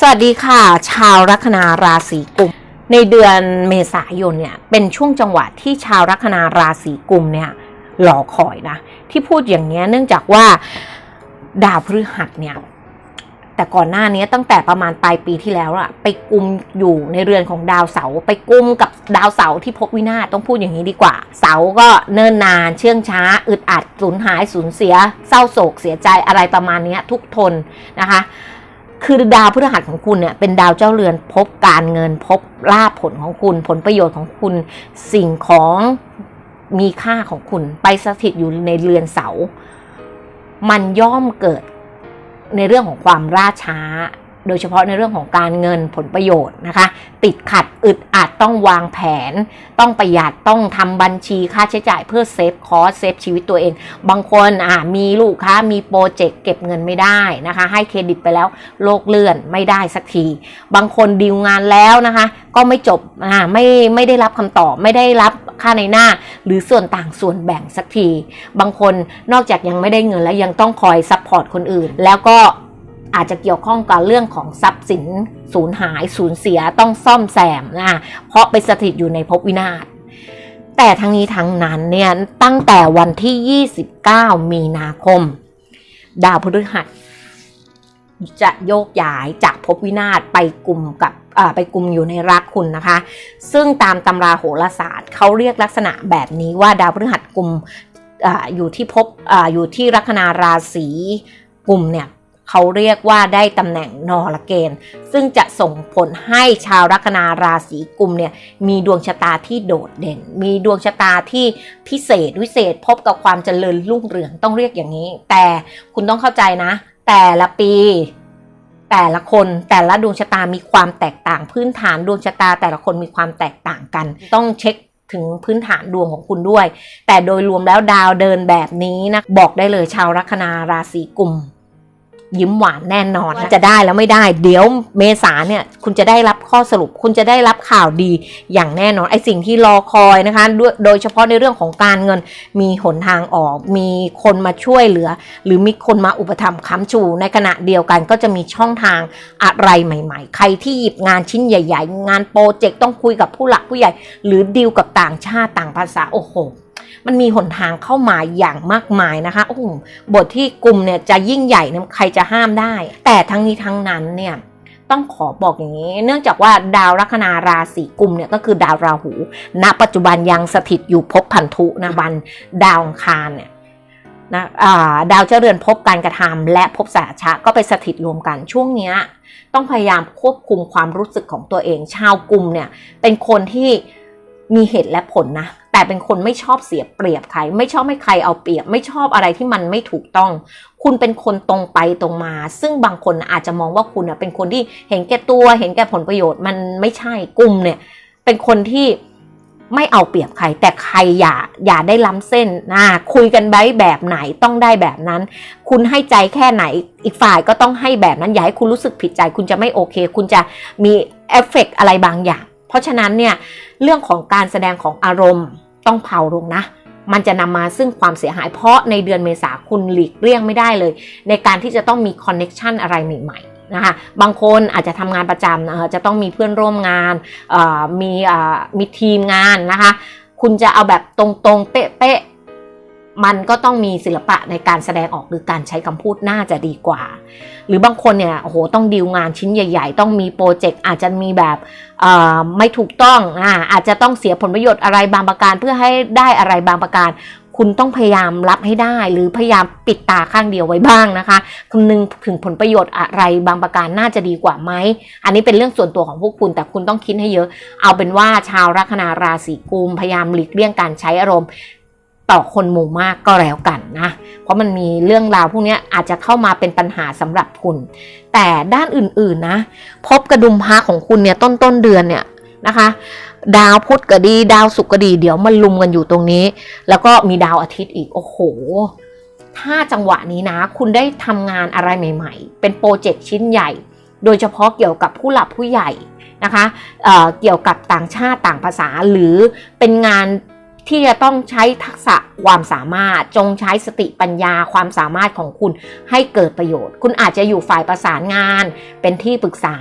สวัสดีค่ะ ชาวลัคนาราศีกุม ในเดือนเมษายนเนี่ยเป็นช่วงจังหวะที่ชาวลัคนาราศีกุมเนี่ยหลอคอยนะที่พูดอย่างนี้เนื่องจากว่าดาวพฤหัสเนี่ยแต่ก่อนหน้านี้ตั้งแต่ประมาณปลายปีที่แล้วอะไปกุมอยู่ในเรือนของดาวเสาไปกุมกับดาวเสาที่พบวินาศต้องพูดอย่างนี้ดีกว่า เสาก็เนิ่นนาน เชื่องช้า อึดอัดสูญหายสูญเสีย เศร้าโศกเสียใจอะไรประมาณนี้ทุกทนนะคะ คือดาวพฤหัสของคุณเนี่ยเป็นดาวเจ้าเรือนพบการเงินพบลาภผลของคุณ ผลประโยชน์ของคุณ สิ่งของมีค่าของคุณ ไปสถิตอยู่ในเรือนเสา มันย่อมเกิดในเรื่องของความล่าช้า โดยเฉพาะในเรื่องของการเงินผลประโยชน์นะคะ ติดขัดอึดอัดต้องวางแผน ต้องประหยัดต้องทำบัญชีค่าใช้จ่ายเพื่อเซฟคอสเซฟชีวิตตัวเอง บางคนอ่ามีลูกค้ามีโปรเจกต์เก็บเงินไม่ได้นะคะ ให้เครดิตไปแล้วโลกเลื่อนไม่ได้สักที บางคนดีลงานแล้วนะคะ ก็ไม่จบอ่าไม่ไม่ได้รับคำตอบไม่ได้รับค่าในหน้า หรือส่วนต่างส่วนแบ่งสักที บางคนนอกจากยังไม่ได้เงินแล้วยังต้องคอยซัพพอร์ตคนอื่น แล้วก็ อาจจะเกี่ยวข้องกับเรื่องของทรัพย์สินสูญหายสูญเสียต้องซ่อมแซมนะเพราะไปสถิตอยู่ในภพวินาศแต่ทั้งนี้ทั้งนั้นเนี่ยตั้งแต่วันที่ 29 มีนาคม ดาวพฤหัสจะโยกย้ายจากภพวินาศไปกลุ่มกับไปกลุ่มอยู่ในรักคุณนะคะ ซึ่งตามตำราโหราศาสตร์เขาเรียกลักษณะแบบนี้ว่าดาวพฤหัสกลุ่มออยู่ที่ภพออยู่ที่ลัคนาราศีกลุ่มเนี่ย เขาเรียกว่าได้ตำแหน่งนอรเกณฑ์ ซึ่งจะส่งผลให้ชาวลัคนาราศีกุมเนี่ยมีดวงชะตาที่โดดเด่น มีดวงชะตาที่พิเศษวิเศษพบกับความเจริญรุ่งเรืองต้องเรียกอย่างนี้ แต่คุณต้องเข้าใจนะ แต่ละปีแต่ละคนแต่ละดวงชะตามีความแตกต่าง พื้นฐานดวงชะตาแต่ละคนมีความแตกต่างกัน ต้องเช็คถึงพื้นฐานดวงของคุณด้วย แต่โดยรวมแล้วดาวเดินแบบนี้นะบอกได้เลยชาวลัคนาราศีกุม ยิ้มหวานแน่นอน จะได้แล้วไม่ได้ เดี๋ยวเมษาเนี่ยคุณจะได้รับข้อสรุป คุณจะได้รับข่าวดีอย่างแน่นอนไอ้สิ่งที่รอคอยนะคะ โดยเฉพาะในเรื่องของการเงินมีหนทางออก มีคนมาช่วยเหลือ หรือมีคนมาอุปถัมภ์ค้ำชู ในขณะเดียวกันก็จะมีช่องทางอะไรใหม่ ๆ ใครที่หยิบงานชิ้นใหญ่ ๆ งานโปรเจกต์ต้องคุยกับผู้หลักผู้ใหญ่ หรือดีลกับต่างชาติต่างภาษาโอ้โห มันมีหนทางเข้ามาอย่างมากมายนะคะโอ้โหบทที่กลุ่มเนี่ยจะยิ่งใหญ่เนี่ยใครจะห้ามได้ แต่ทั้งนี้ทั้งนั้นเนี่ยต้องขอบอกอย่างนี้ เนื่องจากว่าดาวลัคนาราศีกุมเนี่ยก็คือดาวราหู ณ ปัจจุบันยังสถิตอยู่ภพพันธุนะบันดาวองคารเนี่ยนะอ่าดาวเจ้าเรือนภพการกระทำและภพสาชะก็ไปสถิตรวมกันช่วงเนี้ยต้องพยายามควบคุมความรู้สึกของตัวเอง ชาวกลุ่มเนี่ยเป็นคนที่ มีเหตุและผลนะ แต่เป็นคนไม่ชอบเสียเปรียบใคร ไม่ชอบให้ใครเอาเปรียบ ไม่ชอบอะไรที่มันไม่ถูกต้อง คุณเป็นคนตรงไปตรงมา ซึ่งบางคนอาจจะมองว่าคุณเป็นคนที่เห็นแก่ตัว เห็นแก่ผลประโยชน์ มันไม่ใช่กลุ่มเนี่ย เป็นคนที่ไม่เอาเปรียบใคร แต่ใครอย่าอย่าได้ล้ำเส้นนะคุยกันไว้แบบไหนต้องได้แบบนั้น คุณให้ใจแค่ไหนอีกฝ่ายก็ต้องให้แบบนั้นอย่าให้คุณรู้สึกผิดใจ คุณจะไม่โอเค คุณจะมีเอฟเฟกอะไรบางอย่าง ราะฉะนั้นเนี่ยเรื่องของการแสดงของอารมณ์ต้องเผาลงนะ มันจะนำมาซึ่งความเสียหายเพราะในเดือนเมษาคุณหลีกเลี่ยงไม่ได้เลย ในการที่จะต้องมีคอนเน็ชันอะไรใหม่ๆนะคะบางคนอาจจะทำงานประจำนะจะต้องมีเพื่อนร่วมงานมีมีทีมงานนะคะ คุณจะเอาแบบตรงๆเป๊ะๆ มันก็ต้องมีศิลปะในการแสดงออกหรือการใช้คำพูดน่าจะดีกว่า หรือบางคนเนี่ยโอ้โหต้องดีลงานชิ้นใหญ่ ๆ ต้องมีโปรเจกต์อาจจะมีแบบไม่ถูกต้องอ่าอาจจะต้องเสียผลประโยชน์อะไรบางประการเพื่อให้ได้อะไรบางประการ คุณต้องพยายามรับให้ได้ หรือพยายามปิดตาข้างเดียวไว้บ้างนะคะคำนึงถึงผลประโยชน์อะไรบางประการน่าจะดีกว่าไหมอันนี้เป็นเรื่องส่วนตัวของพวกคุณแต่คุณต้องคิดให้เยอะ เอาเป็นว่าชาวลัคนาราศีกุมพยายามหลีกเลี่ยงการใช้อารมณ์ ต่อคนหมู่มากก็แล้วกันนะ เพราะมันมีเรื่องราวพวกนี้อาจจะเข้ามาเป็นปัญหาสำหรับคุณ แต่ด้านอื่นๆนะ พบกระดุมพระของคุณเนี่ยต้นต้นเดือนเนี่ยนะคะ ดาวพุธก็ดี ดาวศุกร์ก็ดี เดี๋ยวมันลุมกันอยู่ตรงนี้ แล้วก็มีดาวอาทิตย์อีก โอ้โห ถ้าจังหวะนี้นะ คุณได้ทำงานอะไรใหม่ ๆ เป็นโปรเจกต์ชิ้นใหญ่ โดยเฉพาะเกี่ยวกับผู้หลักผู้ใหญ่นะคะเอ่อเกี่ยวกับต่างชาติต่างภาษาหรือเป็นงาน ที่จะต้องใช้ทักษะความสามารถจงใช้สติปัญญาความสามารถของคุณให้เกิดประโยชน์ คุณอาจจะอยู่ฝ่ายประสานงาน เป็นที่ปรึกษา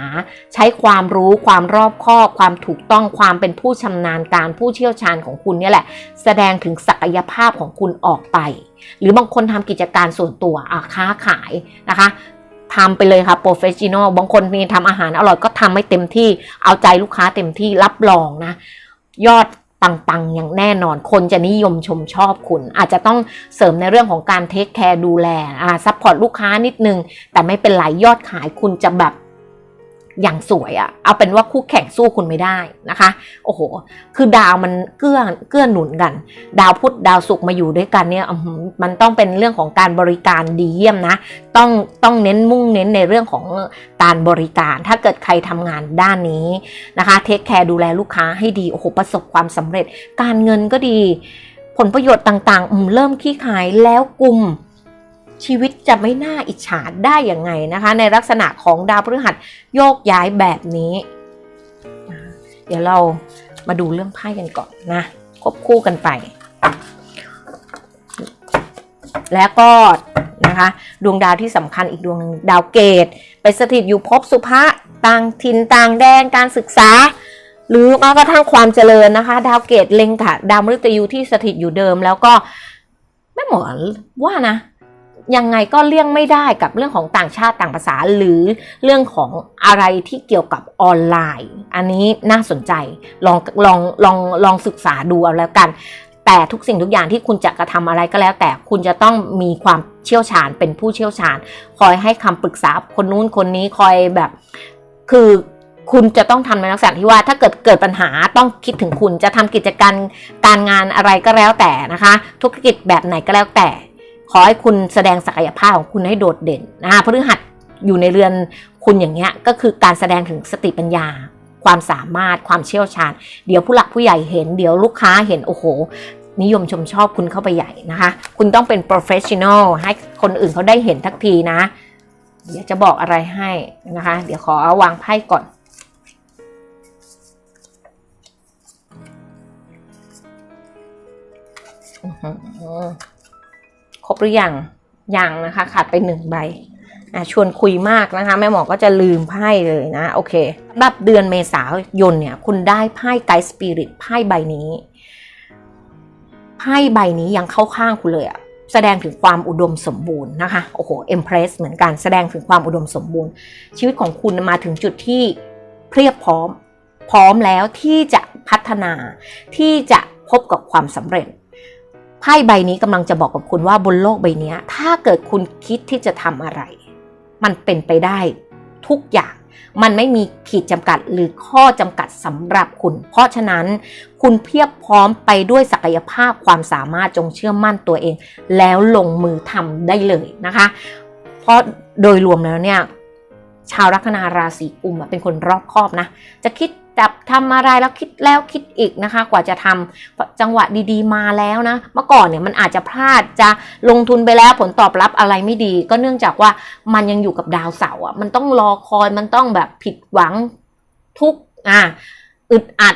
ใช้ความรู้ความรอบคอบ ความถูกต้องความเป็นผู้ชำนาญการผู้เชี่ยวชาญของคุณเนี่ยแหละ แสดงถึงศักยภาพของคุณออกไป หรือบางคนทำกิจการส่วนตัวค้าขายนะคะทำไปเลยค่ะโปรเฟชชั่นอลบางคนมีทำอาหารอร่อยก็ทำให้เต็มที่เอาใจลูกค้าเต็มที่รับรองนะยอด ปังๆ อย่างแน่นอน คนจะนิยมชมชอบคุณ อาจจะต้องเสริมในเรื่องของการเทคแคร์ดูแลอ่าซัพพอร์ตลูกค้านิดนึง แต่ไม่เป็นไรยอดขายคุณจะแบบ อย่างสวยอะเอาเป็นว่าคู่แข่งสู้คุณไม่ได้นะคะ โอ้โห คือดาวมันเกื้อเกื้อหนุนกัน ดาวพุธดาวศุกร์มาอยู่ด้วยกันเนี่ยมันต้องเป็นเรื่องของการบริการดีเยี่ยมนะ ต้องต้องเน้นมุ่งเน้นในเรื่องของการบริการ ถ้าเกิดใครทำงานด้านนี้นะคะเทคแคร์ดูแลลูกค้าให้ดีโอ้โหประสบความสำเร็จ การเงินก็ดี ผลประโยชน์ต่างๆเริ่มขี้ขายแล้วกลุ่ม ชีวิตจะไม่น่าอิจฉาได้อย่างไงนะคะ ในลักษณะของดาวพฤหัสโยกย้ายแบบนี้ เดี๋ยวเรามาดูเรื่องไพ่กันก่อนนะควบคู่กันไป แล้วก็นะคะดวงดาวที่สำคัญอีกดวงหนึ่งดาวเกต ไปสถิตอยู่ภพสุภะต่างถิ่นต่างแดนการศึกษา หรือแม้กระทั่งความเจริญนะคะ ดาวเกตเล็งค่ะดาวมฤตยูที่สถิตอยู่เดิม แล้วก็ไม่หมอว่านะ ยังไงก็เลี่ยงไม่ได้กับเรื่องของต่างชาติต่างภาษา หรือเรื่องของอะไรที่เกี่ยวกับออนไลน์ อันนี้น่าสนใจลองลองลองลองศึกษาดูเอาแล้วกัน แต่ทุกสิ่งทุกอย่างที่คุณจะกระทำอะไรก็แล้ว แต่คุณจะต้องมีความเชี่ยวชาญเป็นผู้เชี่ยวชาญ คอยให้คำปรึกษาคนนู้นคนนี้คอยแบบ คือคุณจะต้องทำในลักษณะที่ว่าถ้าเกิดเกิดปัญหาต้องคิดถึงคุณจะทำกิจการการงานอะไรก็แล้วแต่นะคะ ธุรกิจแบบไหนก็แล้วแต่ ขอให้คุณแสดงศักยภาพของคุณให้โดดเด่นนะคะพฤหัสอยู่ในเรือนคุณอย่างเงี้ยก็คือการแสดงถึงสติปัญญา ความสามารถความเชี่ยวชาญ เดี๋ยวผู้หลักผู้ใหญ่เห็น เดี๋ยวลูกค้าเห็นโอ้โห นิยมชมชอบคุณเข้าไปใหญ่นะคะ คุณต้องเป็น professional ให้คนอื่นเขาได้เห็นทักทีนะ เดี๋ยวจะบอกอะไรให้นะคะ เดี๋ยวขอวางไพ่ก่อนอือ ครบหรือยังยังนะคะ ขาดไปหนึ่งใบอะชวนคุยมากนะคะ แม่หมอก็จะลืมไพ่เลยนะ โอเครับเดือนเมษายนเนี่ย คุณได้ไพ่ไกด์สปิริตไพ่ใบนี้ไพ่ใบนี้ยังเข้าข้างคุณเลยอะแสดงถึงความอุดมสมบูรณ์นะคะ โอ้โหเอ็มเพรสเหมือนกันแสดงถึงความอุดมสมบูรณ์ ชีวิตของคุณมาถึงจุดที่เพียบพร้อม พร้อมแล้วที่จะพัฒนาที่จะพบกับความสำเร็จ ไพ่ใบนี้กำลังจะบอกกับคุณว่าบนโลกใบนี้ถ้าเกิดคุณคิดที่จะทำอะไร มันเป็นไปได้ทุกอย่างมันไม่มีขีดจำกัดหรือข้อจำกัดสำหรับคุณ เพราะฉะนั้นคุณเพียบพร้อมไปด้วยศักยภาพความสามารถจงเชื่อมั่นตัวเอง แล้วลงมือทำได้เลยนะคะ เพราะโดยรวมแล้วเนี่ยชาวลัคนาราศีกุมเป็นคนรอบคอบนะ จะคิด จับทำอะไรแล้วคิดแล้วคิดอีกนะคะ กว่าจะทำจังหวะดีๆ มาแล้วนะ เมื่อก่อนเนี่ยมันอาจจะพลาดจะลงทุนไปแล้วผลตอบรับอะไรไม่ดี ก็เนื่องจากว่ามันยังอยู่กับดาวเสาร์อะมันต้องรอคอยมันต้องแบบผิดหวังทุกอะอึดอัด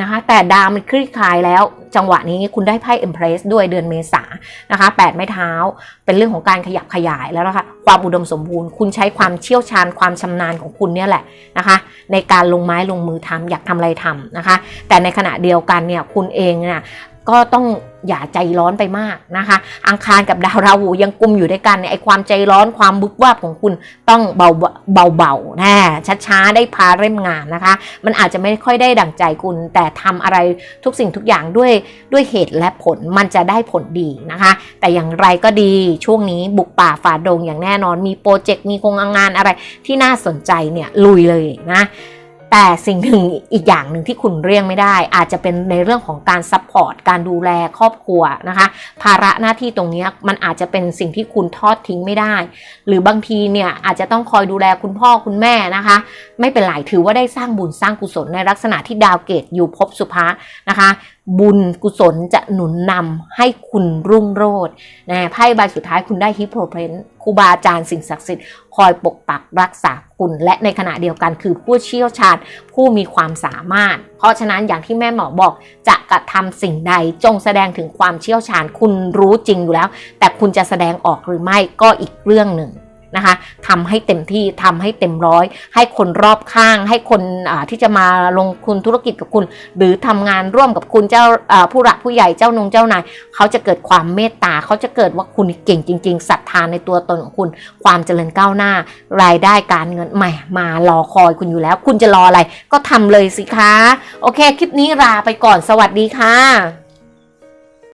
นะคะ แต่ดาวมันคลี่คลายแล้ว จังหวะนี้คุณได้ไพ่เอ็มเพรสด้วยเดือนเมษานะคะแปดไม้เท้า เป็นเรื่องของการขยับขยายแล้วนะคะ ความอุดมสมบูรณ์ คุณใช้ความเชี่ยวชาญความชำนาญของคุณเนี่ยแหละนะคะ ในการลงไม้ลงมือทำอยากทำอะไรทำนะคะ แต่ในขณะเดียวกันเนี่ยคุณเองเนี่ยก็ต้อง อย่าใจร้อนไปมากนะคะ อังคารกับดาวราหูยังกุมอยู่ด้วยกันเนี่ยไอความใจร้อนความบุกวาบของคุณต้องเบาเบาๆนะช้าๆได้พาเร่มงานนะคะ มันอาจจะไม่ค่อยได้ดั่งใจคุณ แต่ทำอะไรทุกสิ่งทุกอย่างด้วยด้วยเหตุและผลมันจะได้ผลดีนะคะ แต่อย่างไรก็ดีช่วงนี้บุกป่าฝ่าดงอย่างแน่นอนมีโปรเจกต์มีโครงงานอะไรที่น่าสนใจเนี่ยลุยเลยนะ แต่สิ่งหนึ่งอีกอย่างหนึ่งที่คุณเรียงไม่ได้ อาจจะเป็นในเรื่องของการซัพพอร์ตการดูแลครอบครัวนะคะ ภาระหน้าที่ตรงนี้มันอาจจะเป็นสิ่งที่คุณทอดทิ้งไม่ได้ หรือบางทีเนี่ยอาจจะต้องคอยดูแลคุณพ่อคุณแม่นะคะ ไม่เป็นไรถือว่าได้สร้างบุญสร้างกุศลในลักษณะที่ดาวเกตอยู่ภพสุภะนะคะ บุญกุศลจะหนุนนำให้คุณรุ่งโรจน์นะไพ่ใบสุดท้ายคุณได้ฮิปโปเพนครูบาอาจารย์สิ่งศักดิ์สิทธิ์ คอยปกปักรักษาคุณและในขณะเดียวกันคือผู้เชี่ยวชาญผู้มีความสามารถ เพราะฉะนั้นอย่างที่แม่หมอบอกจะกระทำสิ่งใดจงแสดงถึงความเชี่ยวชาญคุณรู้จริงอยู่แล้ว แต่คุณจะแสดงออกหรือไม่ก็อีกเรื่องหนึ่ง นะคะทำให้เต็มที่ทำให้เต็มร้อย ให้คนรอบข้าง ให้คนที่จะมาลงทุนธุรกิจกับคุณ หรือทำงานร่วมกับคุณเจ้าผู้หลักผู้ใหญ่เจ้านงเจ้านายเขาจะเกิดความเมตตาเขาจะเกิดว่าคุณเก่งจริงๆศรัทธาในตัวตนของคุณ ความเจริญก้าวหน้า รายได้การเงินแหม่มารอคอยคุณอยู่แล้ว คุณจะรออะไร ก็ทำเลยสิคะ โอเค คลิปนี้ลาไปก่อนสวัสดีค่ะ